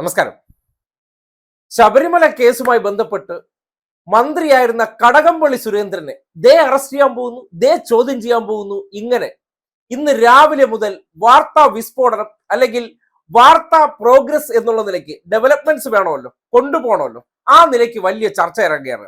നമസ്കാരം. ശബരിമല കേസുമായി ബന്ധപ്പെട്ട് മന്ത്രിയായിരുന്ന കടകംപള്ളി സുരേന്ദ്രനെ ദേ അറസ്റ്റ് ചെയ്യാൻ പോകുന്നു ദേ ചോദ്യം ചെയ്യാൻ പോകുന്നു ഇങ്ങനെ. ഇന്ന് രാവിലെ മുതൽ വാർത്താ വിസ്ഫോടനം അല്ലെങ്കിൽ വാർത്താ പ്രോഗ്രസ് എന്നുള്ള നിലയ്ക്ക് ഡെവലപ്മെന്റ്സ് വേണമല്ലോ കൊണ്ടുപോകണമല്ലോ. ആ നിലയ്ക്ക് വലിയ ചർച്ച ഇറങ്ങുകയാണ്.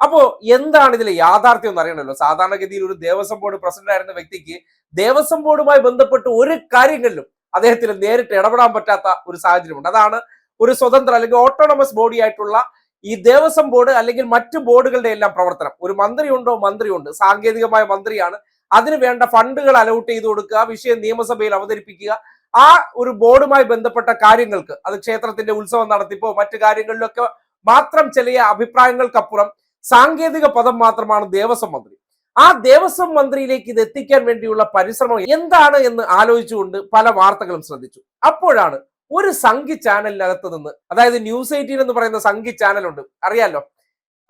അപ്പോ എന്താണ് ഇതിലെ യാഥാർത്ഥ്യം എന്ന് അറിയണമല്ലോ? സാധാരണഗതിയിൽ ഒരു ദേവസ്വം ബോർഡ് പ്രസിഡന്റ് ആയിരുന്ന വ്യക്തിക്ക് ദേവസ്വം ബോർഡുമായി ബന്ധപ്പെട്ട് ഒരു കാര്യങ്ങളിലും അദ്ദേഹത്തിന് നേരിട്ട് ഇടപെടാൻ പറ്റാത്ത ഒരു സാഹചര്യമുണ്ട്. അതാണ് ഒരു സ്വതന്ത്ര അല്ലെങ്കിൽ ഓട്ടോണമസ് ബോഡി ആയിട്ടുള്ള ഈ ദേവസ്വം ബോർഡ് അല്ലെങ്കിൽ മറ്റു ബോർഡുകളുടെ എല്ലാം പ്രവർത്തനം. ഒരു മന്ത്രിയുണ്ടോ? മന്ത്രിയുണ്ട്. സാങ്കേതികമായ മന്ത്രിയാണ്. അതിന് വേണ്ട ഫണ്ടുകൾ അലോട്ട് ചെയ്ത് കൊടുക്കുക വിഷയം നിയമസഭയിൽ അവതരിപ്പിക്കുക. ആ ഒരു ബോർഡുമായി ബന്ധപ്പെട്ട കാര്യങ്ങൾക്ക് അത് ക്ഷേത്രത്തിന്റെ ഉത്സവം നടത്തിപ്പോ മറ്റു കാര്യങ്ങളിലൊക്കെ മാത്രം ചെറിയ അഭിപ്രായങ്ങൾക്കപ്പുറം സാങ്കേതിക പദം മാത്രമാണ് ദേവസ്വം മന്ത്രി. ആ ദേവസ്വം മന്ത്രിയിലേക്ക് ഇത് എത്തിക്കാൻ വേണ്ടിയുള്ള പരിശ്രമം എന്താണ് എന്ന് ആലോചിച്ചുകൊണ്ട് പല വാർത്തകളും ശ്രദ്ധിച്ചു. അപ്പോഴാണ് ഒരു സംഘി ചാനലിനകത്ത് നിന്ന് അതായത് ന്യൂസ് എയ്റ്റീൻ എന്ന് പറയുന്ന സംഘി ചാനലുണ്ട് അറിയാലോ?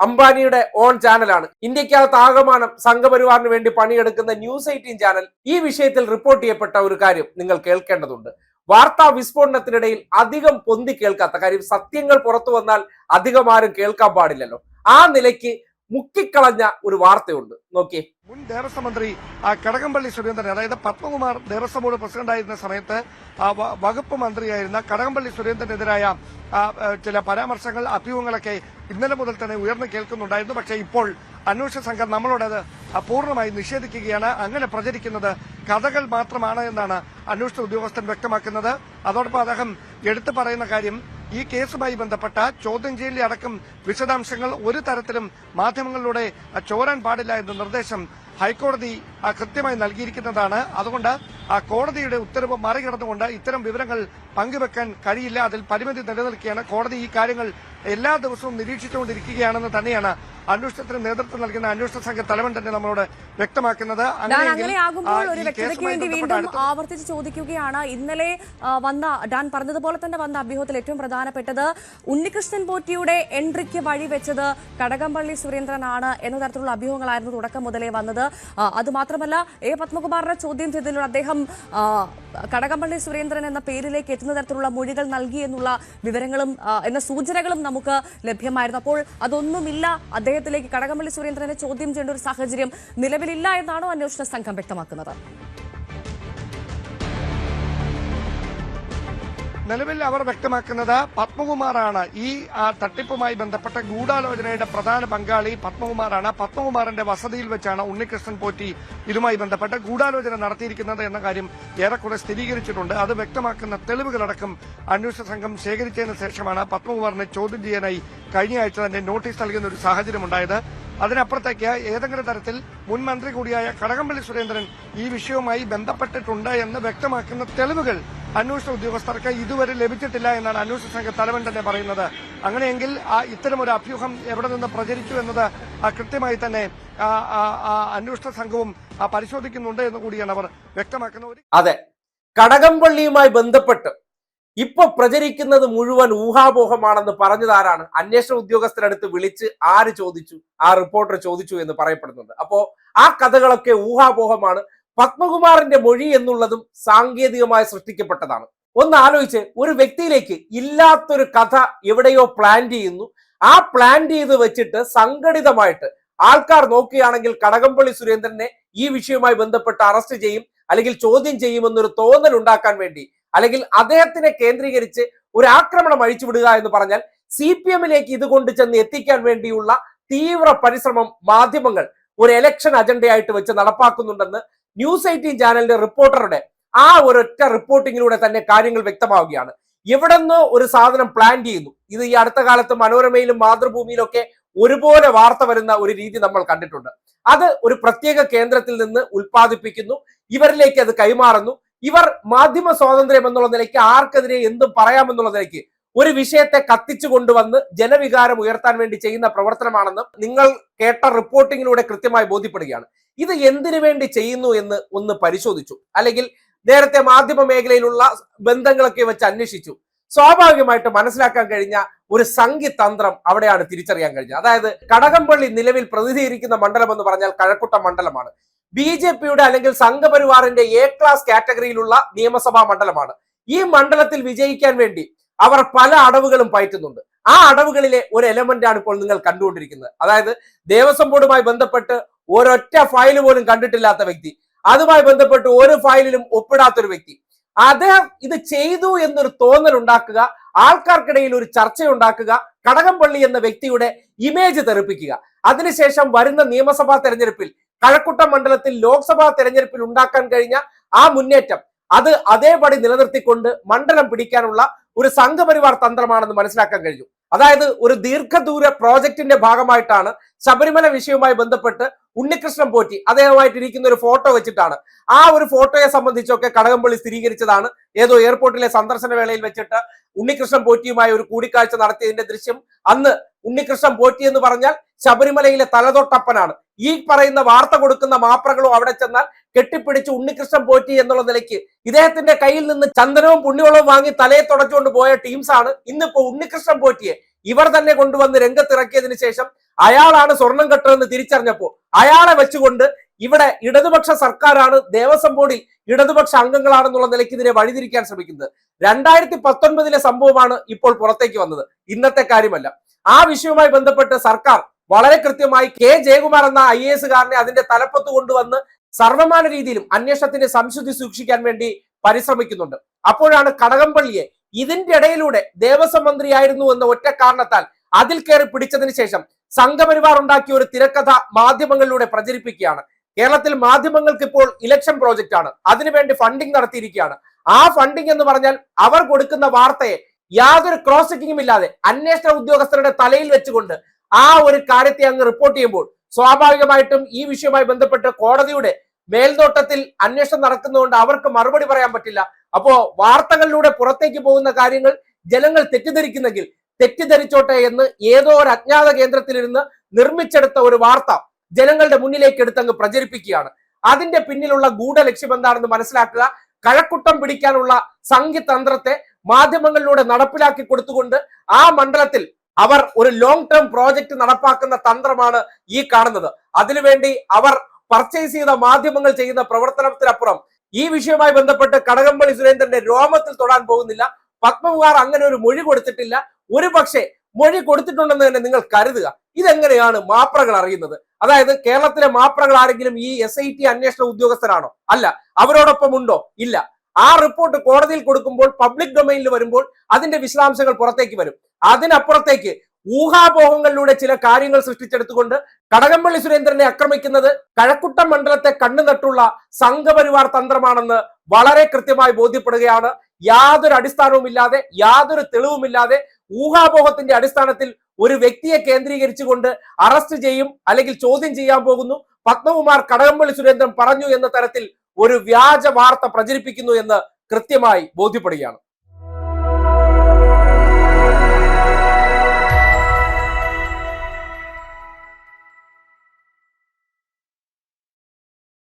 അംബാനിയുടെ ഓൺ ചാനലാണ് ഇന്ത്യക്കകത്ത് ആകമാനം സംഘപരിവാറിന് വേണ്ടി പണിയെടുക്കുന്ന ന്യൂസ് എയ്റ്റീൻ ചാനൽ ഈ വിഷയത്തിൽ റിപ്പോർട്ട് ചെയ്യപ്പെട്ട ഒരു കാര്യം നിങ്ങൾ കേൾക്കേണ്ടതുണ്ട്. വാർത്താ വിസ്ഫോടനത്തിനിടയിൽ അധികം പൊന്തി കേൾക്കാത്ത കാര്യം സത്യങ്ങൾ പുറത്തു വന്നാൽ അധികം ആരും കേൾക്കാൻ പാടില്ലല്ലോ. ആ നിലയ്ക്ക് മുക്കിക്കളഞ്ഞ ഒരു വാർത്തയുണ്ട്. നോക്കിയേ. മുൻ ദേവസ്വം മന്ത്രി കടകംപള്ളി സുരേന്ദ്രൻ അതായത് പത്മകുമാർ ദേവസ്വം ബോർഡ് പ്രസിഡന്റായിരുന്ന സമയത്ത് വകുപ്പ് മന്ത്രിയായിരുന്ന കടകംപള്ളി സുരേന്ദ്രനെതിരായ ചില പരാമർശങ്ങൾ അഭ്യൂഹങ്ങളൊക്കെ ഇന്നലെ മുതൽ തന്നെ ഉയർന്നു കേൾക്കുന്നുണ്ടായിരുന്നു. പക്ഷേ ഇപ്പോൾ അന്വേഷണ സംഘം നമ്മളോടത് പൂർണമായി നിഷേധിക്കുകയാണ്. അങ്ങനെ പ്രചരിക്കുന്നത് കഥകൾ മാത്രമാണ് എന്നാണ് അന്വേഷണ ഉദ്യോഗസ്ഥൻ വ്യക്തമാക്കുന്നത്. അതോടൊപ്പം അദ്ദേഹം എടുത്തു പറയുന്ന കാര്യം ഈ കേസുമായി ബന്ധപ്പെട്ട ചോദ്യം ചെയ്യലിൽ അടക്കം വിശദാംശങ്ങൾ ഒരു തരത്തിലും മാധ്യമങ്ങളിലൂടെ ചോരാൻ പാടില്ല എന്ന നിർദ്ദേശം ഹൈക്കോടതി കൃത്യമായി നൽകിയിരിക്കുന്നതാണ്. അതുകൊണ്ട് ആ കോടതിയുടെ ഉത്തരവ് മറികടന്നുകൊണ്ട് ഇത്തരം വിവരങ്ങൾ പങ്കുവെക്കാൻ കഴിയില്ല. അതിൽ പരിമിതി നിലനിൽക്കുകയാണ്. കോടതി ഈ കാര്യങ്ങൾ എല്ലാ ദിവസവും നിരീക്ഷിച്ചുകൊണ്ടിരിക്കുകയാണെന്ന് തന്നെയാണ് അന്വേഷണത്തിന് നേതൃത്വം നൽകുന്ന അന്വേഷണ സംഘ തലവൻ തന്നെ നമ്മളോട് വ്യക്തമാക്കുന്നത്. അങ്ങനെയാകുമ്പോൾ ഒരു വ്യക്തതയ്ക്ക് വേണ്ടി വീണ്ടും ആവർത്തിച്ച് ചോദിക്കുകയാണ്. ഇന്നലെ വന്ന ഡാൻ പറഞ്ഞതുപോലെ തന്നെ വന്ന അഭ്യൂഹത്തിൽ ഏറ്റവും പ്രധാനപ്പെട്ടത് ഉണ്ണികൃഷ്ണൻ പോറ്റിയുടെ എൻട്രിക്ക് വഴിവെച്ചത് കടകംപള്ളി സുരേന്ദ്രനാണ് എന്ന തരത്തിലുള്ള അഭ്യൂഹങ്ങളായിരുന്നു തുടക്കം മുതലേ വന്നത്. അതുമാത്രമല്ല എ പത്മകുമാറിനെ ചോദ്യം ചെയ്തതിലൂടെ അദ്ദേഹം കടകംപള്ളി സുരേന്ദ്രൻ എന്ന പേരിലേക്ക് എത്തുന്ന തരത്തിലുള്ള മൊഴികൾ നൽകി എന്നുള്ള വിവരങ്ങളും എന്ന സൂചനകളും നമുക്ക് ലഭ്യമായിരുന്നു. അപ്പോൾ അതൊന്നുമില്ല. അദ്ദേഹത്തിലേക്ക് കടകംപള്ളി സുരേന്ദ്രനെ ചോദ്യം ചെയ്യേണ്ട ഒരു സാഹചര്യം നിലവിലില്ല എന്നാണോ അന്വേഷണ സംഘം വ്യക്തമാക്കുന്നത്? നിലവിൽ അവർ വ്യക്തമാക്കുന്നത് പത്മകുമാറാണ്. ഈ തട്ടിപ്പുമായി ബന്ധപ്പെട്ട ഗൂഢാലോചനയുടെ പ്രധാന പങ്കാളി പത്മകുമാറാണ്. പത്മകുമാറിന്റെ വസതിയിൽ വെച്ചാണ് ഉണ്ണികൃഷ്ണൻ പോറ്റി ഇതുമായി ബന്ധപ്പെട്ട് ഗൂഢാലോചന നടത്തിയിരിക്കുന്നത് എന്ന കാര്യം ഏറെക്കുറെ സ്ഥിരീകരിച്ചിട്ടുണ്ട്. അത് വ്യക്തമാക്കുന്ന തെളിവുകളടക്കം അന്വേഷണ സംഘം ശേഖരിച്ചതിന് ശേഷമാണ് പത്മകുമാറിനെ ചോദ്യം ചെയ്യാനായി കഴിഞ്ഞ ആഴ്ച തന്നെ നോട്ടീസ് നൽകുന്ന ഒരു സാഹചര്യമുണ്ടായത്. അതിനപ്പുറത്തേക്ക് ഏതെങ്കിലും തരത്തിൽ മുൻ മന്ത്രി കൂടിയായ കടകംപള്ളി സുരേന്ദ്രൻ ഈ വിഷയവുമായി ബന്ധപ്പെട്ടിട്ടുണ്ട് എന്ന് വ്യക്തമാക്കുന്ന തെളിവുകൾ അന്വേഷണ ഉദ്യോഗസ്ഥർക്ക് ഇതുവരെ ലഭിച്ചിട്ടില്ല എന്നാണ് അന്വേഷണ സംഘ തലവൻ തന്നെ പറയുന്നത്. അങ്ങനെയെങ്കിൽ ആ ഒരു അഭ്യൂഹം എവിടെ നിന്ന് പ്രചരിച്ചു എന്നത് കൃത്യമായി തന്നെ അന്വേഷണ സംഘവും പരിശോധിക്കുന്നുണ്ട് എന്ന് കൂടിയാണ് അവർ വ്യക്തമാക്കുന്നത്. അതെ. കടകംപള്ളിയുമായി ബന്ധപ്പെട്ട് ഇപ്പൊ പ്രചരിക്കുന്നത് മുഴുവൻ ഊഹാപോഹമാണെന്ന് പറഞ്ഞത് ആരാണ്? അന്വേഷണ ഉദ്യോഗസ്ഥരടുത്ത് വിളിച്ച് ആര് ചോദിച്ചു? ആ റിപ്പോർട്ടർ ചോദിച്ചു എന്ന് പറയപ്പെടുന്നുണ്ട്. അപ്പോ ആ കഥകളൊക്കെ ഊഹാപോഹമാണ്. പത്മകുമാറിന്റെ മൊഴി എന്നുള്ളതും സാങ്കേതികമായി സൃഷ്ടിക്കപ്പെട്ടതാണ്. ഒന്ന് ആലോചിച്ച് ഒരു വ്യക്തിയിലേക്ക് ഇല്ലാത്തൊരു കഥ എവിടെയോ പ്ലാൻ ചെയ്യുന്നു. ആ പ്ലാൻ ചെയ്ത് വെച്ചിട്ട് സംഘടിതമായിട്ട് ആൾക്കാർ നോക്കുകയാണെങ്കിൽ കടകംപള്ളി സുരേന്ദ്രനെ ഈ വിഷയവുമായി ബന്ധപ്പെട്ട് അറസ്റ്റ് ചെയ്യും അല്ലെങ്കിൽ ചോദ്യം ചെയ്യുമെന്നൊരു തോന്നൽ ഉണ്ടാക്കാൻ വേണ്ടി അല്ലെങ്കിൽ അദ്ദേഹത്തിനെ കേന്ദ്രീകരിച്ച് ഒരു ആക്രമണം അഴിച്ചുവിടുക എന്ന് പറഞ്ഞാൽ സി പി എമ്മിലേക്ക് ഇത് കൊണ്ട് ചെന്ന് എത്തിക്കാൻ വേണ്ടിയുള്ള തീവ്ര പരിശ്രമം മാധ്യമങ്ങൾ ഒരു എലക്ഷൻ അജണ്ടയായിട്ട് വെച്ച് നടപ്പാക്കുന്നുണ്ടെന്ന് ന്യൂസ് എയ്റ്റീൻ ചാനലിന്റെ റിപ്പോർട്ടറുടെ ആ ഒരൊറ്റ റിപ്പോർട്ടിങ്ങിലൂടെ തന്നെ കാര്യങ്ങൾ വ്യക്തമാവുകയാണ്. എവിടെന്ന് ഒരു സാധനം പ്ലാൻ ചെയ്യുന്നു. ഇത് ഈ അടുത്ത കാലത്ത് മനോരമയിലും മാതൃഭൂമിയിലും ഒക്കെ ഒരുപോലെ വാർത്ത വരുന്ന ഒരു രീതി നമ്മൾ കണ്ടിട്ടുണ്ട്. അത് ഒരു പ്രത്യേക കേന്ദ്രത്തിൽ നിന്ന് ഉൽപ്പാദിപ്പിക്കുന്നു. ഇവരിലേക്ക് അത് കൈമാറുന്നു. ഇവർ മാധ്യമ സ്വാതന്ത്ര്യം എന്നുള്ള നിലയ്ക്ക് ആർക്കെതിരെ എന്തും പറയാമെന്നുള്ള നിലയ്ക്ക് ഒരു വിഷയത്തെ കത്തിച്ചു കൊണ്ടുവന്ന് ജനവികാരം ഉയർത്താൻ വേണ്ടി ചെയ്യുന്ന പ്രവർത്തനമാണെന്ന് നിങ്ങൾ കേട്ട റിപ്പോർട്ടിങ്ങിലൂടെ കൃത്യമായി ബോധ്യപ്പെടുകയാണ്. ഇത് എന്തിനു വേണ്ടി ചെയ്യുന്നു എന്ന് ഒന്ന് പരിശോധിച്ചു. അല്ലെങ്കിൽ നേരത്തെ മാധ്യമ മേഖലയിലുള്ള ബന്ധങ്ങളൊക്കെ വെച്ച് അന്വേഷിച്ചു. സ്വാഭാവികമായിട്ട് മനസ്സിലാക്കാൻ കഴിഞ്ഞ ഒരു സംഘിതന്ത്രം അവിടെയാണ് തിരിച്ചറിയാൻ കഴിഞ്ഞത്. അതായത് കടകംപള്ളി നിലവിൽ പ്രതിനിധീകരിക്കുന്ന മണ്ഡലം എന്ന് പറഞ്ഞാൽ കഴക്കൂട്ടം മണ്ഡലമാണ്. ബി ജെ പിയുടെ അല്ലെങ്കിൽ സംഘപരിവാറിന്റെ എ ക്ലാസ് കാറ്റഗറിയിലുള്ള നിയമസഭാ മണ്ഡലമാണ്. ഈ മണ്ഡലത്തിൽ വിജയിക്കാൻ വേണ്ടി അവർ പല അടവുകളും പയറ്റുന്നുണ്ട്. ആ അടവുകളിലെ ഒരു എലമെന്റ് ആണ് ഇപ്പോൾ നിങ്ങൾ കണ്ടുകൊണ്ടിരിക്കുന്നത്. അതായത് ദേവസ്വം ബോർഡുമായി ബന്ധപ്പെട്ട് ഒരൊറ്റ ഫയൽ പോലും കണ്ടിട്ടില്ലാത്ത വ്യക്തി. അതുമായി ബന്ധപ്പെട്ട് ഒരു ഫയലിലും ഒപ്പിടാത്തൊരു വ്യക്തി. അദ്ദേഹം ഇത് ചെയ്തു എന്നൊരു തോന്നൽ ഉണ്ടാക്കുക ആൾക്കാർക്കിടയിൽ ഒരു ചർച്ച ഉണ്ടാക്കുക കടകംപള്ളി എന്ന വ്യക്തിയുടെ ഇമേജ് തെറിപ്പിക്കുക. അതിനുശേഷം വരുന്ന നിയമസഭാ തെരഞ്ഞെടുപ്പിൽ കഴക്കുട്ടം മണ്ഡലത്തിൽ ലോക്സഭാ തെരഞ്ഞെടുപ്പിൽ ഉണ്ടാക്കാൻ കഴിഞ്ഞ ആ മുന്നേറ്റം അത് അതേപടി നിലനിർത്തിക്കൊണ്ട് മണ്ഡലം പിടിക്കാനുള്ള ഒരു സംഘപരിവാർ തന്ത്രമാണെന്ന് മനസ്സിലാക്കാൻ കഴിഞ്ഞു. അതായത് ഒരു ദീർഘദൂര പ്രോജക്റ്റിന്റെ ഭാഗമായിട്ടാണ് ശബരിമല വിഷയവുമായി ബന്ധപ്പെട്ട് ഉണ്ണികൃഷ്ണൻ പോറ്റി അദ്ദേഹമായിട്ട് ഇരിക്കുന്ന ഒരു ഫോട്ടോ വെച്ചിട്ടാണ്. ആ ഒരു ഫോട്ടോയെ സംബന്ധിച്ചൊക്കെ കടകംപള്ളി സ്ഥിരീകരിച്ചതാണ്. ഏതോ എയർപോർട്ടിലെ സന്ദർശന വേളയിൽ വെച്ചിട്ട് ഉണ്ണികൃഷ്ണൻ പോറ്റിയുമായി ഒരു കൂടിക്കാഴ്ച നടത്തിയതിന്റെ ദൃശ്യം അന്ന് ഉണ്ണികൃഷ്ണൻ പോറ്റി എന്ന് പറഞ്ഞാൽ ശബരിമലയിലെ തലതൊട്ടപ്പനാണ്. ഈ പറയുന്ന വാർത്ത കൊടുക്കുന്ന മാപ്രകളും അവിടെ ചെന്നാൽ കെട്ടിപ്പിടിച്ച് ഉണ്ണികൃഷ്ണൻ പോറ്റി എന്നുള്ള നിലയ്ക്ക് ഇദ്ദേഹത്തിന്റെ കയ്യിൽ നിന്ന് ചന്ദനവും പുണ്യവളവും വാങ്ങി തലയെ തുടച്ചുകൊണ്ട് പോയ ടീംസാണ് ഇന്നിപ്പോ ഉണ്ണികൃഷ്ണൻ പോറ്റിയെ. ഇവർ തന്നെ കൊണ്ടുവന്ന് രംഗത്തിറക്കിയതിനു ശേഷം അയാളാണ് സ്വർണം കെട്ടതെന്ന് തിരിച്ചറിഞ്ഞപ്പോ അയാളെ വെച്ചുകൊണ്ട് ഇവിടെ ഇടതുപക്ഷ സർക്കാരാണ് ദേവസ്വം ബോർഡിൽ ഇടതുപക്ഷ അംഗങ്ങളാണെന്നുള്ള നിലയ്ക്ക് ഇതിനെ വഴിതിരിക്കാൻ ശ്രമിക്കുന്നത്. രണ്ടായിരത്തി പത്തൊൻപതിലെ സംഭവമാണ് ഇപ്പോൾ പുറത്തേക്ക് വന്നത്. ഇന്നത്തെ കാര്യമല്ല. ആ വിഷയവുമായി ബന്ധപ്പെട്ട് സർക്കാർ വളരെ കൃത്യമായി കെ ജയകുമാർ എന്ന ഐ എ എസുകാരനെ അതിന്റെ തലപ്പത്ത് കൊണ്ടുവന്ന് സർവമാന രീതിയിലും അന്വേഷണത്തിന്റെ സംശുദ്ധി സൂക്ഷിക്കാൻ വേണ്ടി പരിശ്രമിക്കുന്നുണ്ട്. അപ്പോഴാണ് കടകംപള്ളിയെ ഇതിന്റെ ഇടയിലൂടെ ദേവസ്വം മന്ത്രിയായിരുന്നു എന്ന ഒറ്റ കാരണത്താൽ അതിൽ കയറി പിടിച്ചതിന് ശേഷം സംഘപരിവാർ ഉണ്ടാക്കിയ ഒരു തിരക്കഥ മാധ്യമങ്ങളിലൂടെ പ്രചരിപ്പിക്കുകയാണ്. കേരളത്തിൽ മാധ്യമങ്ങൾക്ക് ഇപ്പോൾ ഇലക്ഷൻ പ്രോജക്റ്റ് ആണ്. അതിനുവേണ്ടി ഫണ്ടിംഗ് നടത്തിയിരിക്കുകയാണ്. ആ ഫണ്ടിംഗ് എന്ന് പറഞ്ഞാൽ അവർ കൊടുക്കുന്ന വാർത്തയെ യാതൊരു ക്രോസ് ചെക്കിങ്ങും ഇല്ലാതെ അന്വേഷണ ഉദ്യോഗസ്ഥരുടെ തലയിൽ വെച്ചുകൊണ്ട് ആ ഒരു കാര്യത്തെ അങ്ങ് റിപ്പോർട്ട് ചെയ്യുമ്പോൾ സ്വാഭാവികമായിട്ടും ഈ വിഷയവുമായി ബന്ധപ്പെട്ട് കോടതിയുടെ മേൽനോട്ടത്തിൽ അന്വേഷണം നടക്കുന്നതുകൊണ്ട് അവർക്ക് മറുപടി പറയാൻ പറ്റില്ല. അപ്പോ വാർത്തകളിലൂടെ പുറത്തേക്ക് പോകുന്ന കാര്യങ്ങൾ ജനങ്ങൾ തെറ്റിദ്ധരിക്കുന്നെങ്കിൽ തെറ്റിദ്ധരിച്ചോട്ടെ എന്ന് ഏതോ ഒരു അജ്ഞാത കേന്ദ്രത്തിലിരുന്ന് നിർമ്മിച്ചെടുത്ത ഒരു വാർത്ത ജനങ്ങളുടെ മുന്നിലേക്ക് എടുത്തങ്ങ് പ്രചരിപ്പിക്കുകയാണ്. അതിന്റെ പിന്നിലുള്ള ഗൂഢലക്ഷ്യം എന്താണെന്ന് മനസ്സിലാക്കുക. കഴക്കുട്ടം പിടിക്കാനുള്ള സംഘിതന്ത്രത്തെ മാധ്യമങ്ങളിലൂടെ നടപ്പിലാക്കി കൊടുത്തുകൊണ്ട് ആ മണ്ഡലത്തിൽ അവർ ഒരു ലോങ് ടേം പ്രോജക്റ്റ് നടപ്പാക്കുന്ന തന്ത്രമാണ് ഈ കാണുന്നത്. അതിനുവേണ്ടി അവർ പർച്ചേസ് ചെയ്ത മാധ്യമങ്ങൾ ചെയ്യുന്ന പ്രവർത്തനത്തിനപ്പുറം ഈ വിഷയവുമായി ബന്ധപ്പെട്ട് കടകംപള്ളി സുരേന്ദ്രന്റെ രോമത്തിൽ തൊടാൻ പോകുന്നില്ല. പത്മകുമാർ അങ്ങനെ ഒരു മൊഴി കൊടുത്തിട്ടില്ല. ഒരു പക്ഷേ മൊഴി കൊടുത്തിട്ടുണ്ടെന്ന് തന്നെ നിങ്ങൾ കരുതുക. ഇതെങ്ങനെയാണ് മാപ്രകൾ അറിയുന്നത്? അതായത് കേരളത്തിലെ മാപ്രകൾ ആരെങ്കിലും ഈ എസ് ഐ ടി അന്വേഷണ ഉദ്യോഗസ്ഥരാണോ? അല്ല. അവരോടൊപ്പം ഉണ്ടോ? ഇല്ല. ആ റിപ്പോർട്ട് കോടതിയിൽ കൊടുക്കുമ്പോൾ പബ്ലിക് ഡൊമൈനിൽ വരുമ്പോൾ അതിന്റെ വിശദാംശങ്ങൾ പുറത്തേക്ക് വരും. അതിനപ്പുറത്തേക്ക് ഊഹാപോഹങ്ങളിലൂടെ ചില കാര്യങ്ങൾ സൃഷ്ടിച്ചെടുത്തുകൊണ്ട് കടകംപള്ളി സുരേന്ദ്രനെ ആക്രമിക്കുന്നത് കഴക്കുട്ടം മണ്ഡലത്തെ കണ്ണു നട്ടുള്ള സംഘപരിവാർ തന്ത്രമാണെന്ന് വളരെ കൃത്യമായി ബോധ്യപ്പെടുകയാണ്. യാതൊരു അടിസ്ഥാനവുമില്ലാതെ യാതൊരു തെളിവുമില്ലാതെ ഊഹാപോഹത്തിന്റെ അടിസ്ഥാനത്തിൽ ഒരു വ്യക്തിയെ കേന്ദ്രീകരിച്ചുകൊണ്ട് അറസ്റ്റ് ചെയ്യും അല്ലെങ്കിൽ ചോദ്യം ചെയ്യാൻ പോകുന്നു. പത്മകുമാർ കടകംപള്ളി സുരേന്ദ്രൻ പറഞ്ഞു എന്ന തരത്തിൽ ഒരു വ്യാജ വാർത്ത പ്രചരിപ്പിക്കുന്നു എന്ന് കൃത്യമായി ബോധ്യപ്പെടുകയാണ്.